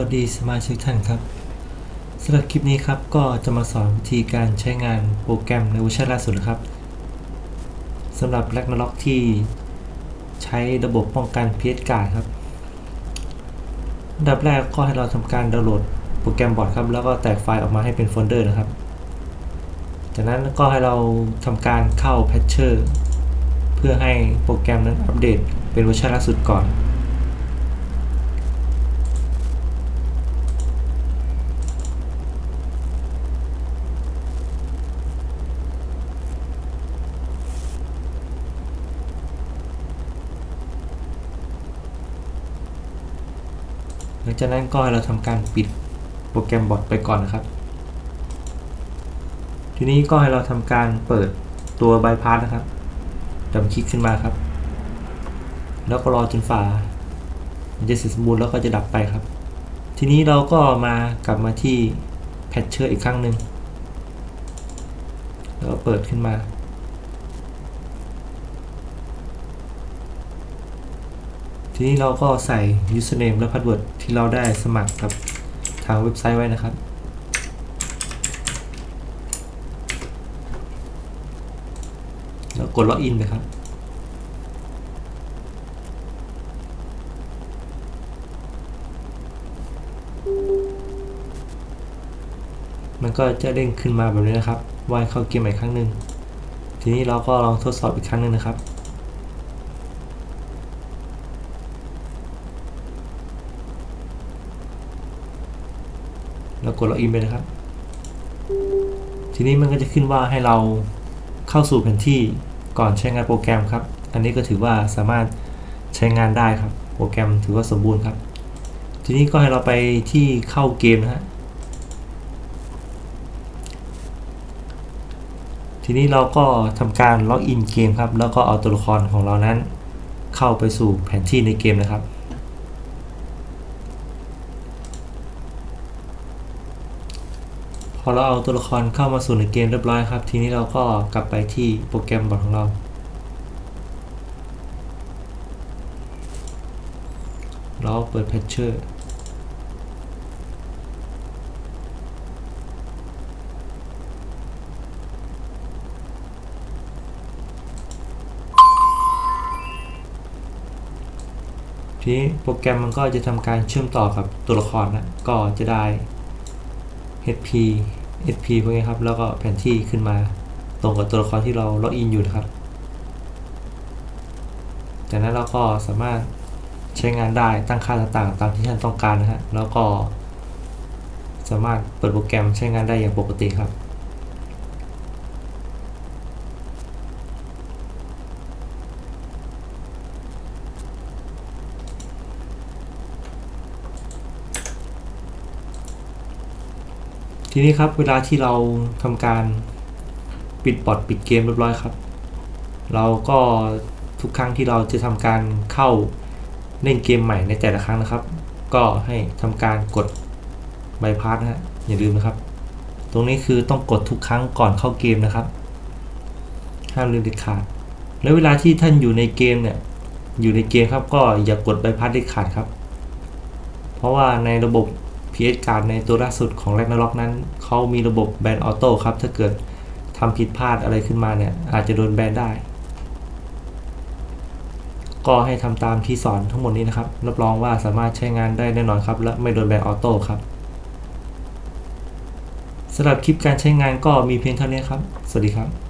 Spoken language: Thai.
วัสดีสมาชิกท่านครับสำหรับคลิปนี้ครับก็จะมาสอนวิธีการใช้งานโปรแกรมในเวอร์ชันล่าสุดนะครับสำหรับ r a g n a r o k ที่ใช้ระบบป้องกัน PS กาดครับอันดับแรกก็ให้เราทำการดาวน์โหลดโปรแกรมบอร์ดครับ แล้วก็แตกไฟล์ออกมาให้เป็นโฟลเดอร์นะครับ จากนั้นก็ให้เราทำการเข้า Patcher เพื่อให้โปรแกรมนั้นอัปเดตเป็นเวอร์ชันล่าสุดก่อน หลังจากนั้นก็ให้เราทำการปิดโปรแกรมบอทไปก่อนนะครับ ทีนี้ก็ให้เราทำการเปิดตัวบายพาสนะครับดับคลิกขึ้นมาครับ แล้วก็รอจนฝามันจะเสร็จสมบูรณ์แล้วก็จะดับไปครับ ทีนี้เราก็มากลับมาที่แพทเชอร์อีกครั้งหนึ่งแล้วเปิดขึ้นมา ทีนี้เราก็ใส่ username และ password ที่เราได้สมัครกับทางเว็บไซต์ไว้นะครับ แล้วกดล็อกอินไปครับ มันก็จะเด้งขึ้นมาแบบนี้นะครับว่าเข้าเกมใหม่ครั้งหนึ่งทีนี้เราก็ลองทดสอบอีกครั้งหนึ่งนะครับ แล้วกดล็อกอินไปนะครับ ทีนี้มันก็จะขึ้นว่าให้เราเข้าสู่แผนที่ก่อนใช้งานโปรแกรมครับ อันนี้ก็ถือว่าสามารถใช้งานได้ครับ โปรแกรมถือว่าสมบูรณ์ครับ ทีนี้ก็ให้เราไปที่เข้าเกมนะฮะ ทีนี้เราก็ทำการล็อกอินเกมครับ แล้วก็เอาตัวละครของเรานั้น เข้าไปสู่แผนที่ในเกมนะครับ พอเราเอาตัวละครเข้ามาสู่ในเกมเรียบร้อยครับ ทีนี้เราก็กลับไปที่โปรแกรมบอร์ดของเรา เราเปิด Patcher ทีนี้โปรแกรมมันก็จะทำการเชื่อมต่อกับตัวละครนะก็จะได้ HP HP พวกนี้ครับ แล้วก็แผนที่ขึ้นมาตรงกับตัวละครที่เราล็อกอินอยู่นะครับ จากนั้นเราก็สามารถใช้งานได้ตั้งค่าต่างๆ ตามที่ท่านต้องการนะฮะ แล้วก็สามารถเปิดโปรแกรมใช้งานได้อย่างปกติครับ ทีนี้ครับเวลาที่เราทำการปิดบอทปิดเกมเรียบร้อยครับ เราก็ทุกครั้งที่เราจะทำการเข้าเล่นเกมใหม่ในแต่ละครั้งนะครับ ก็ให้ทำการกดใบพาสนะฮะอย่าลืมนะครับ ตรงนี้คือต้องกดทุกครั้งก่อนเข้าเกมนะครับห้ามลืมเด็ดขาด แล้วเวลาที่ท่านอยู่ในเกมเนี่ยอยู่ในเกมครับก็อย่ากกดใบพัดเด็ดขาดครับ เพราะว่าในระบบ PS การในตัวล่าสุดของ Ragnarok นั้นเขามีระบบแบนออโต้ครับ ถ้าเกิดทำผิดพลาดอะไรขึ้นมาเนี่ย อาจจะโดนแบนได้ ก็ให้ทำตามที่สอนทั้งหมดนี้นะครับ รับรองว่าสามารถใช้งานได้แน่นอนครับ และไม่โดนแบนออโต้ครับสำหรับคลิปการใช้งานก็มีเพียงเท่านี้ครับ สวัสดีครับ